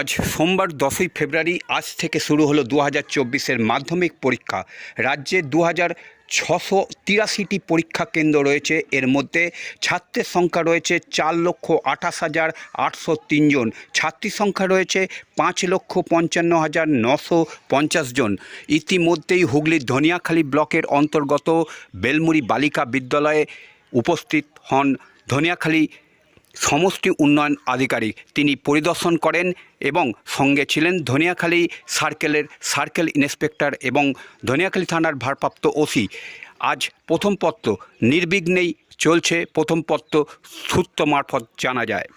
আজ সোমবার দশই ফেব্রুয়ারি, আজ থেকে শুরু হলো দু হাজার চব্বিশের মাধ্যমিক পরীক্ষা। রাজ্যে দু হাজার ছশো তিরাশিটি পরীক্ষা কেন্দ্র রয়েছে। এর মধ্যে ছাত্রের সংখ্যা রয়েছে চার লক্ষ আঠাশ হাজার আটশো তিনজন ছাত্রীর সংখ্যা রয়েছে পাঁচ লক্ষ পঞ্চান্ন হাজার নশো পঞ্চাশ জন। ইতিমধ্যেই হুগলির ধনিয়াখালী ব্লকের অন্তর্গত বেলমুড়ি বালিকা বিদ্যালয়ে উপস্থিত হন ধনিয়াখালী সমষ্টি উন্নয়ন আধিকারিক। তিনি পরিদর্শন করেন এবং সঙ্গে ছিলেন ধনিয়াখালী সার্কেলের সার্কেল ইন্সপেক্টর এবং ধনিয়াখালী থানার ভারপ্রাপ্ত ওসি। আজ প্রথম পত্র নির্বিঘ্নেই চলছে। প্রথম পত্র সূত্র মারফত জানা যায়।